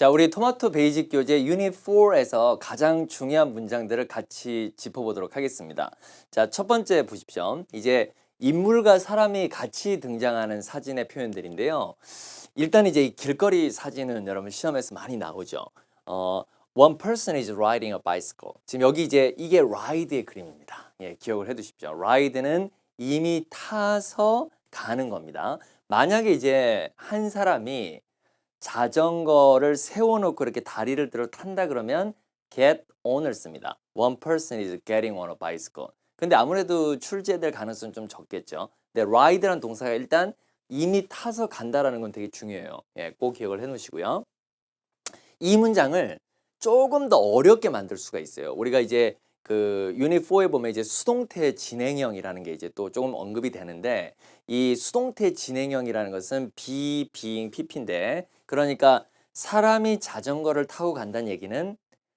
자, 우리 토마토 베이직 교재 유닛 4에서 가장 중요한 문장들을 같이 짚어보도록 하겠습니다. 자, 첫 번째 보십시오. 이제 인물과 사람이 같이 등장하는 사진의 표현들인데요. 일단 이제 이 길거리 사진은 여러분 시험에서 많이 나오죠. 어, one person is riding a bicycle. 지금 여기 이제 이게 ride의 그림입니다. 예, 기억을 해 두십시오. ride는 이미 타서 가는 겁니다. 만약에 이제 한 사람이 자전거를 세워놓고 이렇게 다리를 들어 탄다 그러면 get on을 씁니다. One person is getting on a bicycle. 근데 아무래도 출제될 가능성은 좀 적겠죠. 근데 ride라는 동사가 일단 이미 타서 간다라는 건 되게 중요해요. 예, 꼭 기억을 해 놓으시고요. 이 문장을 조금 더 어렵게 만들 수가 있어요. 우리가 이제 그 유닛 4에 보면 이제 수동태 진행형이라는 게 이제 또 조금 언급이 되는데 이 수동태 진행형이라는 것은 be, being, pp인데 그러니까 사람이 자전거를 타고 간다는 얘기는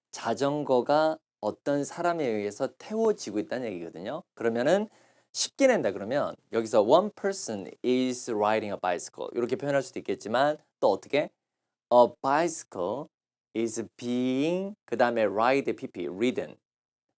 자전거가 어떤 사람에 의해서 태워지고 있다는 얘기거든요. 그러면은 쉽게 낸다 그러면 여기서 one person is riding a bicycle 이렇게 표현할 수도 있겠지만 또 어떻게? A bicycle is being 그 다음에 ride pp ridden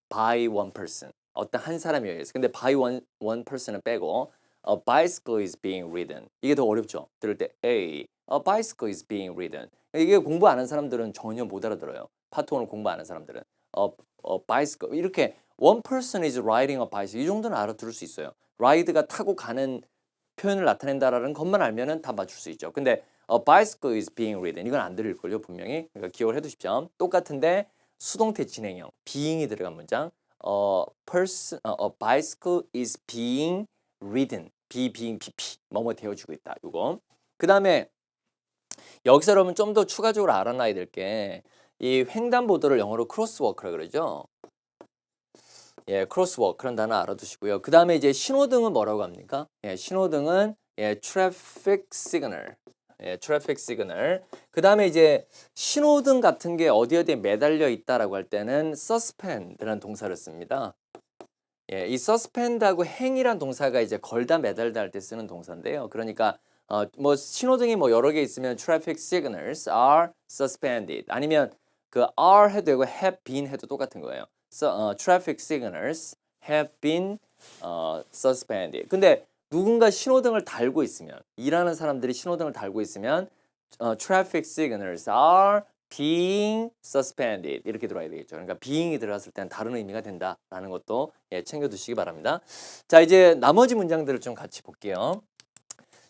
by one person. 어떤 한 사람에 의해서. 근데 by one one person은 빼고 a bicycle is being ridden. 이게 더 어렵죠? 들을 때 a a bicycle is being ridden. 이게 공부 안 한 사람들은 전혀 못 알아들어요. 파트 원을 공부 안 한 사람들은. A, a bicycle. 이렇게 one person is riding a bicycle. 이 정도는 알아들을 수 있어요. ride가 타고 가는 표현을 나타낸다라는 것만 알면은 다 맞출 수 있죠. 근데 a bicycle is being ridden. 이건 안 들릴 걸요 분명히. 그러니까 기억을 해두십시오. 똑같은데 수동태 진행형 being이 들어간 문장. A person 어, a bicycle is being ridden. be being pp 뭐뭐 되어지고 있다. 이거. 그 다음에 여기서 여러분 좀 더 추가적으로 알아놔야 될 게 이 횡단보도를 영어로 크로스워크라 그러죠 예 크로스워크라는 단어 알아두시고요 그 다음에 이제 신호등은 뭐라고 합니까 예 신호등은 예 트래픽 시그널 예, 트래픽 시그널. 그 다음에 이제 신호등 같은 게 어디 어디에 매달려 있다라고 할 때는 suspend라는 동사를 씁니다. 예, 이 suspend하고 행이란 동사가 이제 걸다 매달다 할 때 쓰는 동사인데요. 그러니까 어, 뭐 신호등이 뭐 여러 개 있으면 traffic signals are suspended 아니면 그 are 해도 되고 have been 해도 똑같은 거예요. So, 어, traffic signals have been 어, suspended. 근데 누군가 신호등을 달고 있으면 일하는 사람들이 신호등을 달고 있으면 어, traffic signals are being suspended 이렇게 들어야 되겠죠. 그러니까 being이 들어갔을 때는 다른 의미가 된다라는 것도 예, 챙겨두시기 바랍니다. 자 이제 나머지 문장들을 좀 같이 볼게요.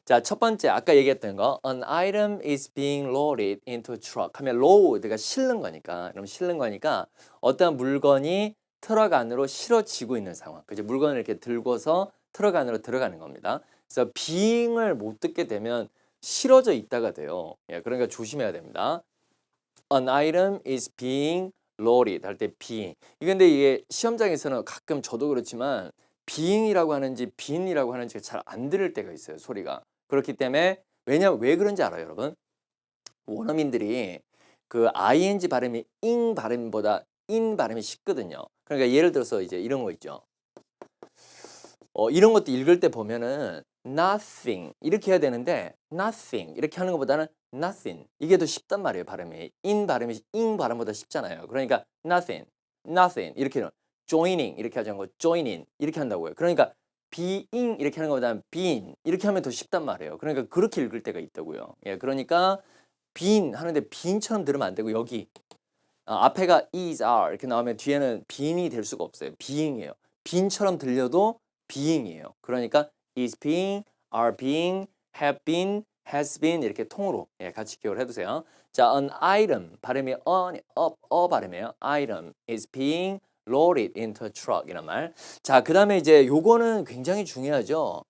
자, 첫 번째 아까 얘기했던 거 an item is being loaded into a truck 하면 load가 실는 거니까 그럼 실는 거니까 어떤 물건이 트럭 안으로 실어지고 있는 상황. 그죠? 물건을 이렇게 들고서 트럭 안으로 들어가는 겁니다. 그래서 being을 못 듣게 되면 실어져 있다가 돼요. 예, 그러니까 조심해야 됩니다. An item is being loaded 할 때 being. 이건데 이게 시험장에서는 가끔 저도 그렇지만 being이라고 하는지 being이라고 하는지 잘 안 들을 때가 있어요. 소리가. 그렇기 때문에 왜냐 왜 그런지 알아요, 여러분? 원어민들이 그 ing 발음이 ing 발음보다 in 발음이 쉽거든요. 그러니까 예를 들어서 이제 이런 거 있죠. 어, 이런 것도 읽을 때 보면은 nothing 이렇게 해야 되는데 nothing 이렇게 하는 것보다는 nothing 이게 더 쉽단 말이에요 발음이 in 발음이 ing 발음보다 쉽잖아요 그러니까 nothing nothing 이렇게 joining 이렇게 하자는 거 joining 이렇게 한다고요 그러니까 being 이렇게 하는 것보다는 being 이렇게 하면 더 쉽단 말이에요 그러니까 그렇게 읽을 때가 있다고요 예 그러니까 being 하는데 being처럼 들으면 안 되고 여기 어, 앞에가 is are 이렇게 나오면 뒤에는 being이 될 수가 없어요 being이에요 being처럼 들려도 being이에요. 그러니까 is being, are being, have been, has been 이렇게 통으로 예, 같이 기억을 해두세요. 자, an item 발음이 on, up, 어 발음이에요. item is being loaded into a truck 이란 말. 자, 그 다음에 이제 요거는 굉장히 중요하죠.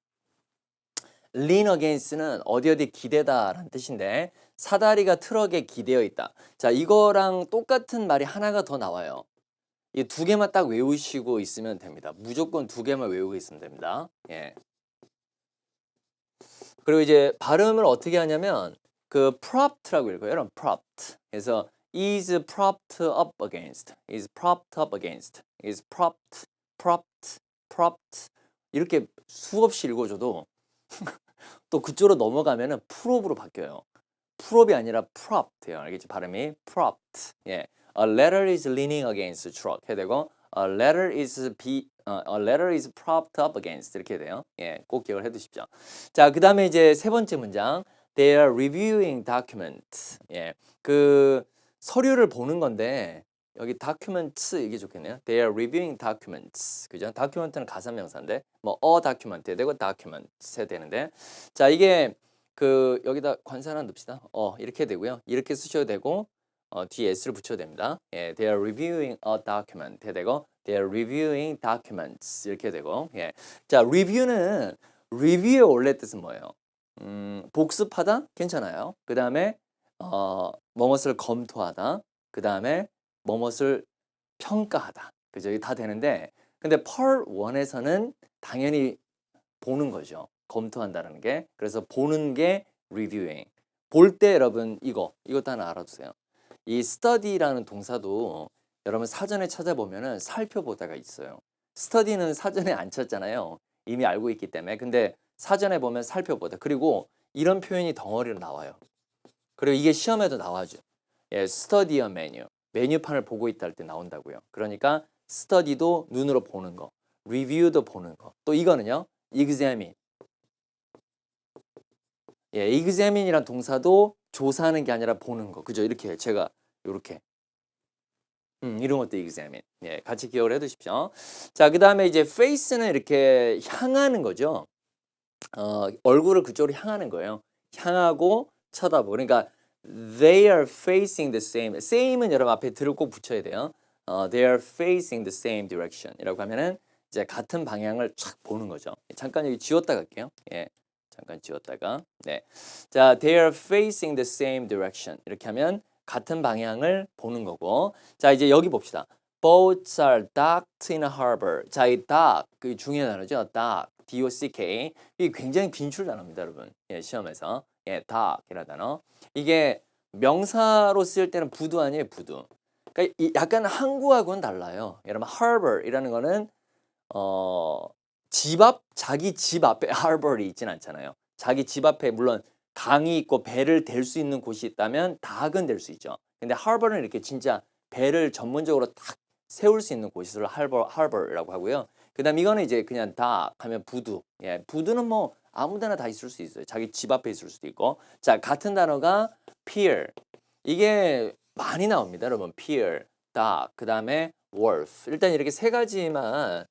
lean against는 어디 어디 기대다라는 뜻인데 사다리가 트럭에 기대어 있다. 자, 이거랑 똑같은 말이 하나가 더 나와요. 이 두 개만 딱 외우시고 있으면 됩니다. 무조건 두 개만 외우고 있으면 됩니다. 예. 그리고 이제 발음을 어떻게 하냐면 그 propt라고 읽어요. 여러분 propped. 그래서 is propped up against, is propped up against, is propped, propped, propped 이렇게 수없이 읽어줘도 또 그쪽으로 넘어가면은 프롭으로 바뀌어요. prop이 아니라 propt예요. 알겠지? 발음이 propped. 예. A letter is leaning against truck 해야 되고 a letter is be 어, a letter is propped up against 이렇게 돼요. 예, 꼭 기억을 해두십시오. 자, 그 다음에 이제 세 번째 문장. They are reviewing documents. 예, 그 서류를 보는 건데 여기 documents 이게 좋겠네요. They are reviewing documents. 그죠? document는 가사명사인데 뭐 a document 해야 되고 해야 되는데 자 이게 그 여기다 관사 하나 넣읍시다. 어 이렇게 되고요. 이렇게 쓰셔도 되고 어, 뒤에 s를 붙여도 됩니다. 예, they are reviewing a document 되고 they are reviewing documents 이렇게 되고 예. 자 review는 review의 원래 뜻은 뭐예요? 음, 복습하다 괜찮아요. 그 다음에 어, 뭐뭇을 검토하다. 그 다음에 뭐뭇을 평가하다. 그죠? 이게 다 되는데 근데 part 1에서는 당연히 보는 거죠. 검토한다는 게. 그래서 보는 게 reviewing. 볼 때 여러분 이거 이것도 하나 알아두세요. 이 study라는 동사도 여러분 사전에 찾아보면은 살펴보다가 있어요. study는 사전에 안 쳤잖아요. 이미 알고 있기 때문에. 근데 사전에 보면 살펴보다. 그리고 이런 표현이 덩어리로 나와요. 그리고 이게 시험에도 나와죠. 예, a menu. 메뉴판을 보고 있다 할 때 나온다고요. 그러니까 study도 눈으로 보는 거, review도 보는 거. 또 이거는요. examine. 예, examine이란 동사도 조사하는 게 아니라 보는 거. 그죠? 이렇게 제가 이렇게 음, 이런 것도 examine. 예, 같이 기억을 해 두십시오. 자, 그다음에 이제 face는 이렇게 향하는 거죠. 어, 얼굴을 그쪽으로 향하는 거예요. 향하고 쳐다보고. 그러니까 they are facing the same. same은 여러분 앞에 들을 꼭 붙여야 돼요. 어, they are facing the same direction이라고 하면은 이제 같은 방향을 촥 보는 거죠. 잠깐 여기 지웠다 갈게요. 예. 잠깐 지웠다가 네. 자, they are facing the same direction. 이렇게 하면 같은 방향을 보는 거고. 자, 이제 여기 봅시다. Boats are docked in a harbor. 자, 이 dock 그 중요한 단어죠. dock, D-O-C-K. 이게 굉장히 빈출 단어입니다, 여러분. 예, 시험에서. 예, dock이라는 단어. 이게 명사로 쓰일 때는 부두 아니에요, 부두. 그러니까 이 약간 항구하고는 달라요. 여러분, harbor이라는 거는 어, 집 앞, 자기 집 앞에 harbor이 있진 않잖아요. 자기 집 앞에 물론 강이 있고 배를 댈 수 있는 곳이 있다면 닭은 될 수 있죠. 근데 harbor은 이렇게 진짜 배를 전문적으로 딱 세울 수 있는 곳을 harbor, harbor이라고 하고요. 그다음 이거는 이제 그냥 다 하면 부두. 예, 부두는 뭐 아무데나 다 있을 수 있어요. 자기 집 앞에 있을 수도 있고. 자, 같은 단어가 pier. 이게 많이 나옵니다, 여러분. pier, dock, 그다음에 wharf. 일단 이렇게 세 가지만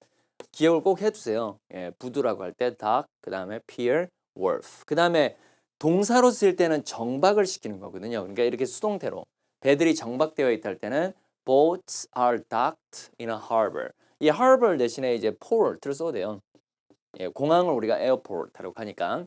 기억을 꼭 해두세요. 예, 부두라고 할때 dock, 그다음에 pier, wharf. 그 다음에 동사로 쓸 때는 정박을 시키는 거거든요. 그러니까 이렇게 수동태로 배들이 정박되어 있다 할 때는 boats are docked in a harbor. 이 harbor 대신에 이제 port를 써도 돼요. 예, 공항을 우리가 airport라고 하니까.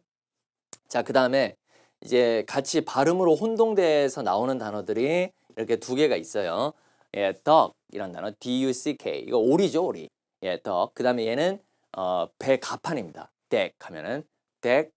자, 그 다음에 이제 같이 발음으로 혼동돼서 나오는 단어들이 이렇게 두 개가 있어요. 예, duck이란 단어, D-U-C-K. 이거 오리죠, 오리. 예, duck. 그 다음에 얘는 어, 배 가판입니다. deck 하면은 deck,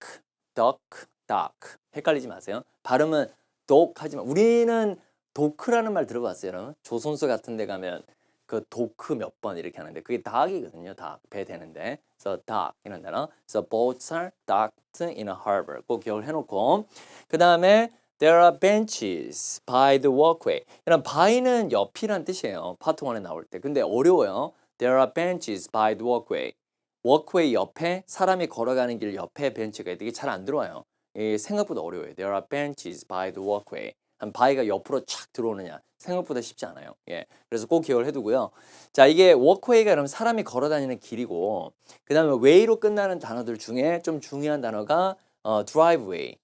duck, dock. 헷갈리지 마세요. 발음은 독 하지만 우리는 도크라는 말 들어봤어요, 여러분? 조선소 같은 데 가면 그 도크 몇 번 이렇게 하는데 그게 닭이거든요. 닭, 배 되는데. 그래서 닭 이런 단어. 그래서 boats are docked in a harbor. 꼭 기억을 해놓고 그 다음에 there are benches by the walkway. 이런 by는 옆이란 뜻이에요. 파트 1에 나올 때. 근데 어려워요. There are benches by the walkway. walkway 옆에 사람이 걸어가는 길 옆에 벤치가 이게 잘 안 들어와요. 이 생각보다 어려워요. There are benches by the walkway. 한 바위가 옆으로 촥 들어오느냐 생각보다 쉽지 않아요. 예, 그래서 꼭 기억을 해두고요. 자, 이게 워크웨이가 그럼 사람이 걸어다니는 길이고, 그 다음에 웨이로 끝나는 단어들 중에 좀 중요한 단어가 어, 드라이브웨이.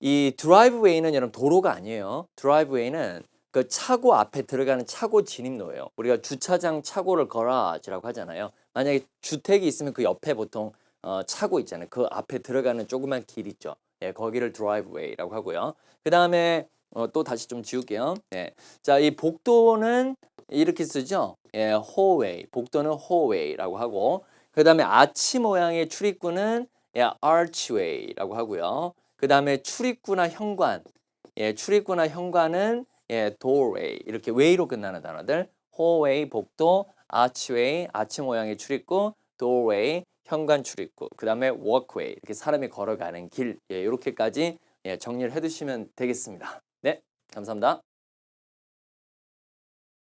이 드라이브웨이는 여러분 도로가 아니에요. 드라이브웨이는 그 차고 앞에 들어가는 차고 진입로예요. 우리가 주차장 차고를 거라지라고 하잖아요. 만약에 주택이 있으면 그 옆에 보통 어, 차고 있잖아요. 그 앞에 들어가는 조그만 길 있죠. 예, 거기를 드라이브웨이라고 하고요. 그 다음에 어, 또 다시 좀 지울게요. 예. 자, 이 복도는 이렇게 쓰죠. 예, 호웨이. 복도는 호웨이라고 하고, 그 다음에 아치 모양의 출입구는 예, archway라고 하고요. 그 다음에 출입구나 현관. 예, 출입구나 현관은 예, doorway. 이렇게 웨이로 끝나는 단어들. 호웨이, 복도, archway, 아치 모양의 출입구, doorway, 현관 출입구. 그 다음에 walkway. 이렇게 사람이 걸어가는 길. 예, 이렇게까지 예, 정리를 해두시면 되겠습니다. 네, 감사합니다.